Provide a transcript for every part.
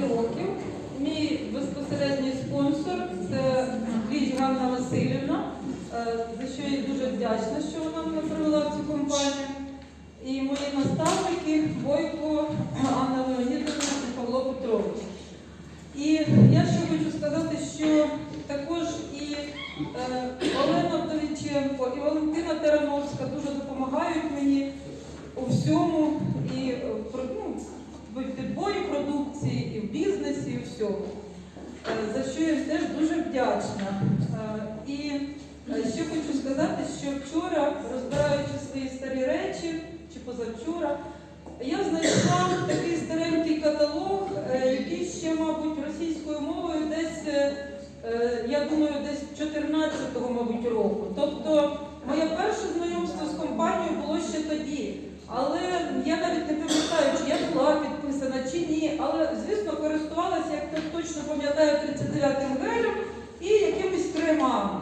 років. Мій безпосередній спонсор це Кліч Ганна Васильівна, е, за що я дуже вдячна, що вона мене привела в цю компанію. І мої наставники Бойко Анна Леонідовна і Павло Петрович. І я ще хочу сказати, що також і е, Олена Вдовіченко, і Валентина Терановська дуже допомагають мені у всьому, і е, ну, в підборі продукції, і в бізнесі, і в всьому. Е, За що я теж дуже вдячна. Е, І е, ще хочу сказати, що вчора, розбираючи свої старі речі, чи позавчора, я знайшла такий старенький каталог, який ще, мабуть, російською мовою десь, я думаю, десь 14-го, мабуть, року. Тобто моє перше знайомство з компанією було ще тоді. Але я навіть не пам'ятаю, чи я була підписана чи ні. Але, звісно, користувалася, як я точно пам'ятаю, 39-м гелем і якимись кремами.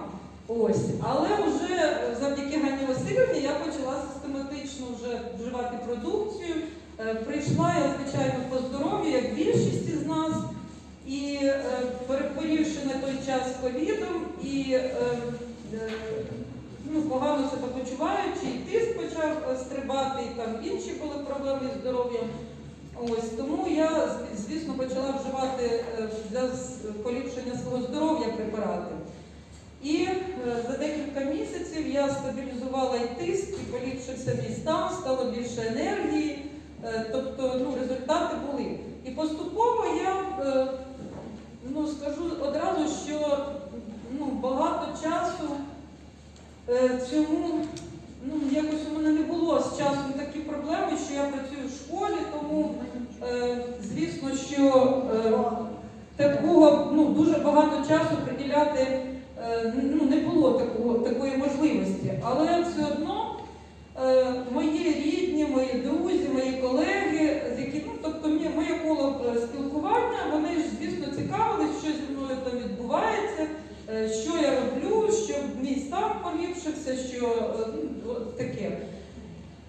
Ось. Але вже е, завдяки Ганні Васильівні я почала систематично вже вживати продукцію. Е, Прийшла я, звичайно, по здоров'ю, як більшість із нас. І е, перехворівши на той час ковідом і ну, погано себе почуваючи, і тиск почав стрибати, і там інші були проблеми з здоров'ям. Ось тому я, звісно, почала вживати е, для поліпшення свого здоров'я препарати. І е, за декілька місяців я стабілізувала і тиск, і поліпшився мій стан, стало більше енергії, е, тобто ну, результати були. І поступово я ну, скажу одразу, що ну, багато часу цьому ну, якось у мене не було з часом такі проблеми, що я працюю в школі, тому е, звісно, що е, такого ну, дуже багато часу приділяти е, ну, не було такого, такої можливості. Але все одно е, мої рідні, мої друзі, мої колеги, з які, ну, тобто моє коло е, спілкування, вони ж, звісно, цікавились, що зі мною там відбувається, е, що я роблю, щоб мій стан поліпшився, що е, ну, таке.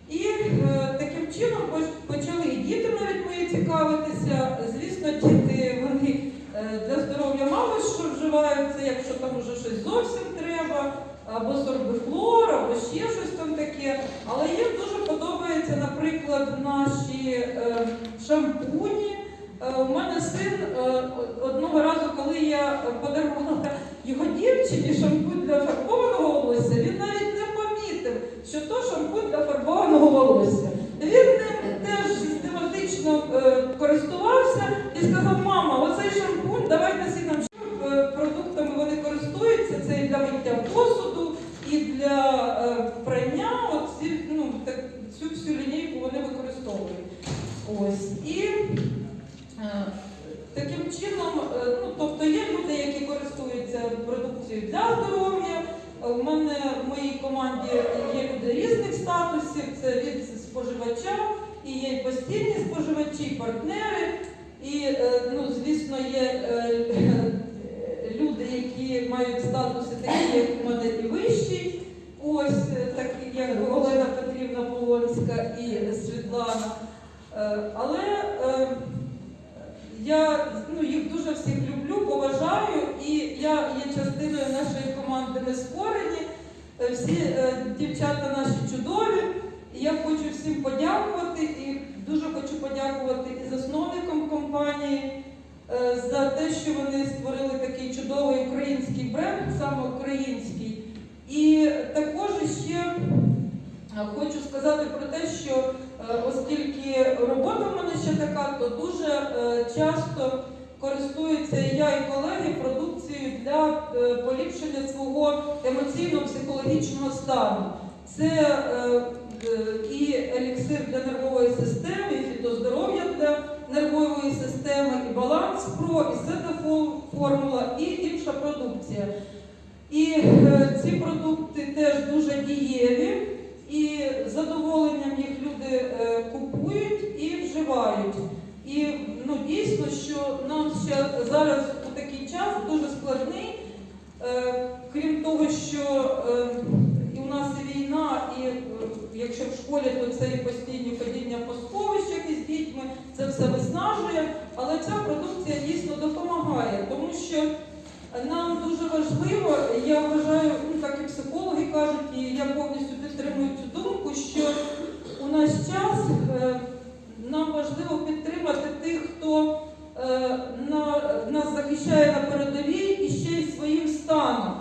І е, чином почали і діти навіть мої цікавитися. Звісно, діти вони е, для здоров'я мало що вживаються, якщо там уже щось зовсім треба, або сорбифлор, або ще щось там таке. Але їм дуже подобаються, наприклад, наші е, шампуні. Е, У мене син одного разу, коли я подарувала його дівчині шампунь для фарбованого волосся, він навіть не помітив, що то шампунь для фарбованого волосся. Він ним теж систематично е, і сказав, мама, оцей шампунь, давайте всі нам е, продуктами вони користуються, це і для миття посуду, і для е, прання. От ну, так, цю всю лінійку вони використовують. Ось. І е, таким чином, е, ну, тобто є люди, які користуються продукцією для здоров'я. Е, У мене в моїй команді є люди різних статусів, це від споживача, і є постійні споживачі, партнери. І, е, ну, звісно, є е, люди, які мають статуси такі, як у мене і вищий. Ось е, такі, як Олена Петрівна Полонська і Світлана. Е, Але е, я ну, їх дуже всіх люблю, поважаю, і я є частиною нашої команди Нескорені. Е, Всі е, дівчата наші чудові. І я хочу всім подякувати і дуже хочу подякувати і засновникам компанії е, за те, що вони створили такий чудовий український бренд, саме український. І також ще е, хочу сказати про те, що е, оскільки робота в мене ще така, то дуже часто користуються і я, і колеги продукцією для поліпшення свого емоційно-психологічного стану. Це е, е, і еліксир для нервової системи, і фітоздоров'я для нервової системи, і баланс про, і формула, і інша продукція. І е, ці продукти теж дуже дієві, і з задоволенням їх люди е, купують і вживають. І ну, дійсно, що нам ще зараз у такий час дуже складний, е, крім того, що е, і у нас і війна, і якщо в школі, то це і постійні ходіння по сховищах із дітьми, це все виснажує, але ця продукція. дійсно допомагає, тому що нам дуже важливо, я вважаю, ну психологи кажуть, і я повністю підтримую цю думку, що у наш час е, нам важливо підтримати тих, хто е, нас захищає на передовій і ще й своїм станом.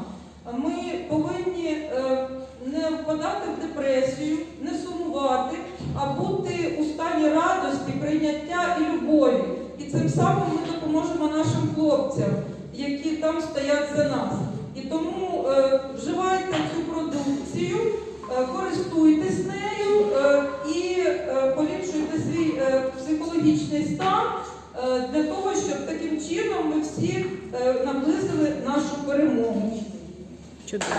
Ми повинні е, не впадати в депресію, не сумувати, а бути у стані радості, прийняття і любові. І цим самим ми допоможемо нашим хлопцям, які там стоять за нас. І тому е, вживайте цю продукцію, е, користуйтесь нею е, і е, поліпшуйте свій е, психологічний стан е, для того, щоб таким чином ми всі е, наблизили нашу перемогу. Чудово.